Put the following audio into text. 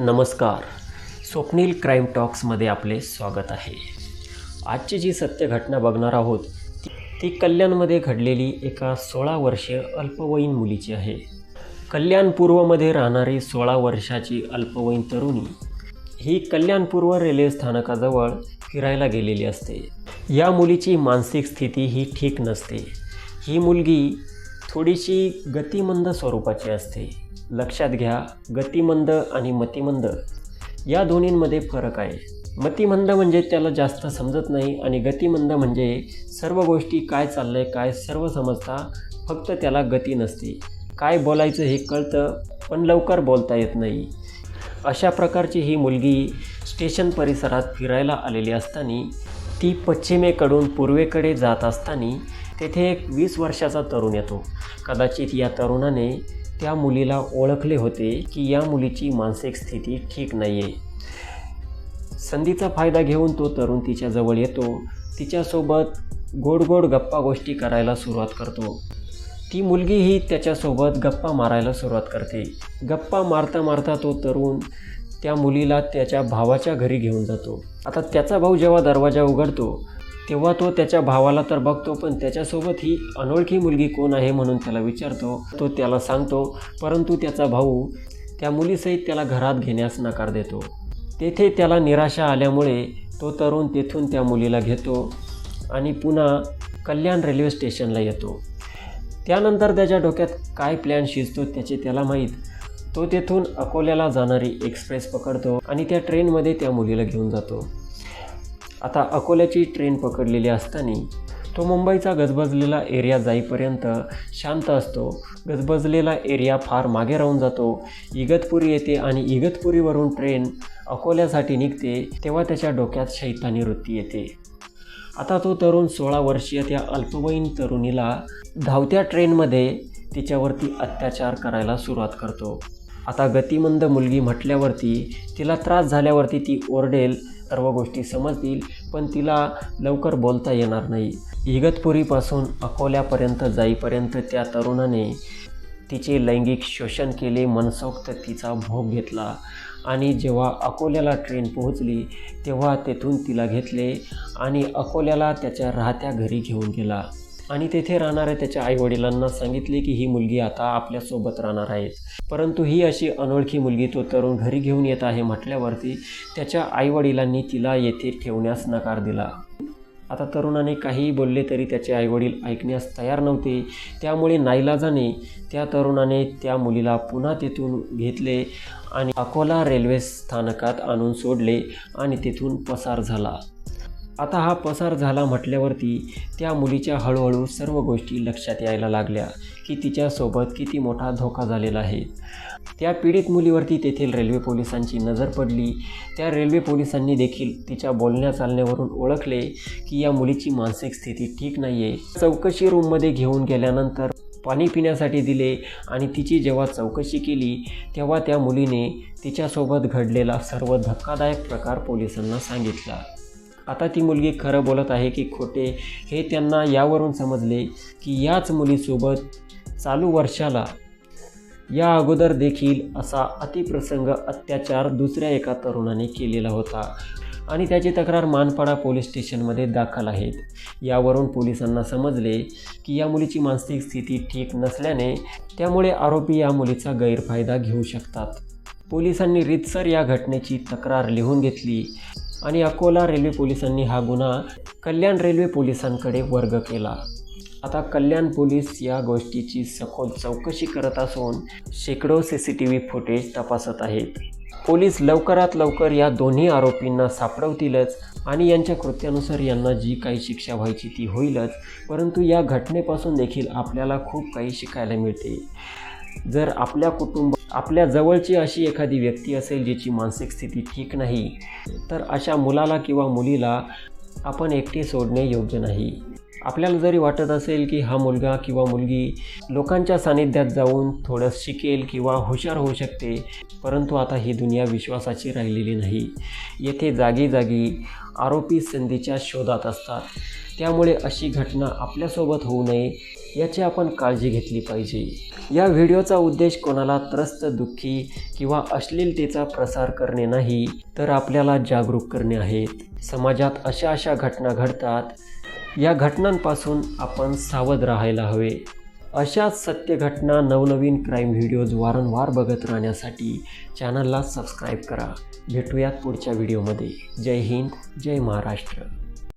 नमस्कार. स्वप्नील क्राईम टॉक्समध्ये आपले स्वागत आहे. आजची जी सत्य घटना बघणार आहोत ती- ती कल्याणमध्ये घडलेली एका सोळा वर्षीय अल्पवयीन मुलीची आहे. कल्याण पूर्वमध्ये राहणारी सोळा वर्षाची अल्पवयीन तरुणी ही कल्याण पूर्व रेल्वे स्थानकाजवळ फिरायला गेलेली असते. या मुलीची मानसिक स्थिती ही ठीक नसते. ही मुलगी थोडीशी गतिमंद स्वरूपाची असते. लक्षात घ्या गतिमंद आणि मतिमंद. या दोन्हींमध्ये फरक आहे. मतिमंद म्हणजे त्याला जास्त समजत नाही आणि गतिमंद म्हणजे सर्व गोष्टी काय चाललंय काय सर्व समजता फक्त त्याला गती नसते. काय बोलायचं हे कळतं पण लवकर बोलता येत नाही. अशा प्रकारची ही मुलगी स्टेशन परिसरात फिरायला आलेली असताना ती पश्चिमेकडून पूर्वेकडे जात असताना तेथे एक वीस वर्षाचा तरुण येतो. कदाचित या तरुणाने त्या मुलीला ओळखले होते की या मुलीची मानसिक स्थिती ठीक नाही आहे संधीचा फायदा घेऊन तो तरुण तिच्याजवळ येतो. तिच्यासोबत गोड गोड गप्पा गोष्टी करायला सुरुवात करतो. ती मुलगीही त्याच्यासोबत गप्पा मारायला सुरुवात करते. गप्पा मारता मारता तो तरुण त्या मुलीला त्याच्या भावाच्या घरी घेऊन जातो. आता त्याचा भाऊ जेव्हा दरवाजा उघडतो तेव्हा तो त्याच्या भावाला तर बघतो पण त्याच्यासोबत ही अनोळखी मुलगी कोण आहे म्हणून त्याला विचारतो. तो त्याला सांगतो परंतु त्याचा भाऊ त्या मुलीसहित त्याला घरात घेण्यास नकार देतो. तेथे त्याला निराशा आल्यामुळे तो तरुण तेथून त्या मुलीला घेतो आणि पुन्हा कल्याण रेल्वे स्टेशनला येतो. त्यानंतर त्याच्या डोक्यात काय प्लॅन शिजतो त्याचे त्याला माहीत. तो तेथून अकोल्याला जाणारी एक्सप्रेस पकडतो आणि त्या ट्रेनमध्ये त्या मुलीला घेऊन जातो. आता अकोल्याची ट्रेन पकडलेली असताना तो मुंबईचा गजबजलेला एरिया जाईपर्यंत शांत असतो. गजबजलेला एरिया फार मागे राहून जातो. इगतपुरी येते आणि इगतपुरीवरून ट्रेन अकोल्यासाठी निघते तेव्हा त्याच्या डोक्यात शैतानी वृत्ती येते. आता तो तरुण सोळा वर्षीय त्या अल्पवयीन तरुणीला धावत्या ट्रेनमध्ये तिच्यावरती अत्याचार करायला सुरुवात करतो. आता गतिमंद मुलगी म्हटल्यावरती तिला त्रास झाल्यावरती ती ओरडेल सर्व गोष्टी समजतील पण तिला लवकर बोलता येणार नाही. इगतपुरीपासून अकोल्यापर्यंत जाईपर्यंत त्या तरुणाने तिचे लैंगिक शोषण केले मनसोक्त तिचा भोग घेतला. आणि जेव्हा अकोल्याला ट्रेन पोहोचली तेव्हा तेथून तिला घेतले आणि अकोल्याला त्याच्या राहत्या घरी घेऊन गेला. आणि तेथे राहणाऱ्या त्याच्या आईवडिलांना सांगितले की ही मुलगी आता आपल्यासोबत राहणार आहे. परंतु ही अशी अनोळखी मुलगी तो तरुण घरी घेऊन येत आहे म्हटल्यावरती त्याच्या आईवडिलांनी तिला येथे ठेवण्यास नकार दिला. आता तरुणाने काहीही बोलले तरी त्याचे आईवडील ऐकण्यास तयार नव्हते. त्यामुळे नाईलाजाने त्या तरुणाने त्या मुलीला पुन्हा तेथून घेतले आणि अकोला रेल्वे स्थानकात आणून सोडले आणि तेथून पसार झाला. आता हा पसार झाला म्हटल्यावरती त्या मुलीच्या हळूहळू सर्व गोष्टी लक्षात यायला लागल्या की तिच्यासोबत किती मोठा धोका झालेला आहे. त्या पीडित मुलीवरती तेथील रेल्वे पोलिसांची नजर पडली. त्या रेल्वे पोलिसांनी देखील तिच्या बोलण्या चालण्यावरून ओळखले की या मुलीची मानसिक स्थिती ठीक नाही आहे चौकशी रूममध्ये घेऊन गेल्यानंतर पाणी पिण्यासाठी दिले आणि तिची जेव्हा चौकशी केली तेव्हा त्या मुलीने तिच्यासोबत घडलेला सर्व धक्कादायक प्रकार पोलिसांना सांगितला. आता ती मुलगी खरं बोलत आहे की खोटे हे त्यांना यावरून समजले की याच मुलीसोबत चालू वर्षाला या अगोदर देखील असा अतिप्रसंग अत्याचार दुसऱ्या एका तरुणाने केलेला होता. आणि त्याची तक्रार मानपाडा पोलीस स्टेशनमध्ये दाखल आहेत. यावरून पोलिसांना समजले की या मुलीची मानसिक स्थिती ठीक नसल्याने त्यामुळे आरोपी या मुलीचा गैरफायदा घेऊ शकतात. पोलिसांनी रितसर या घटनेची तक्रार लिहून घेतली. आणि अकोला रेल्वे पोलिसांनी हा गुन्हा कल्याण रेल्वे पोलिसांकडे वर्ग केला. आता कल्याण पोलीस या गोष्टीची सखोल चौकशी करत असून शेकडो C C T V footage तपासत आहेत. पोलीस लवकरात लवकर या दोन्ही आरोपींना सापडवतीलच आणि यांच्या कृत्यानुसार यांना जी काही शिक्षा व्हायची ती होईलच परंतु या घटनेपासून देखील आपल्याला खूप काही शिकायला मिळते. जर आपल्या कुटुंब आपल्या जवळची अशी एखादी व्यक्ती असेल जिची मानसिक स्थिती ठीक नाही तर अशा मुलाला किंवा मुलीला आपण एकटे सोडणे योग्य नाही. आपल्याला जरी वाटत असेल की हा मुलगा किंवा मुलगी लोकांच्या सानिध्यात जाऊन थोडं शिकेल किंवा हुशार होऊ शकते परंतु आता ही दुनिया विश्वासाची राहिलेली नाही. येथे जागी जागी आरोपी संधीच्या शोधात असतात. त्यामुळे अशी घटना आपल्यासोबत होऊ नये याची आपण काळजी घेतली पाहिजे. या व्हिडिओचा उद्देश कोणाला त्रस्त दुःखी किंवा अश्लीलतेचा प्रसार करणे नाही तर आपल्याला जागरूक करणे आहेत. समाजात अशा अशा घटना घडतात. या घटनांपासून आपण सावध राहायला हवे. अशाच सत्य घटना नवनवीन क्राईम व्हिडिओज वारंवार बघत राहण्यासाठी चॅनलला सबस्क्राईब करा. भेटूयात पुढच्या व्हिडिओमध्ये जय हिंद जय महाराष्ट्र.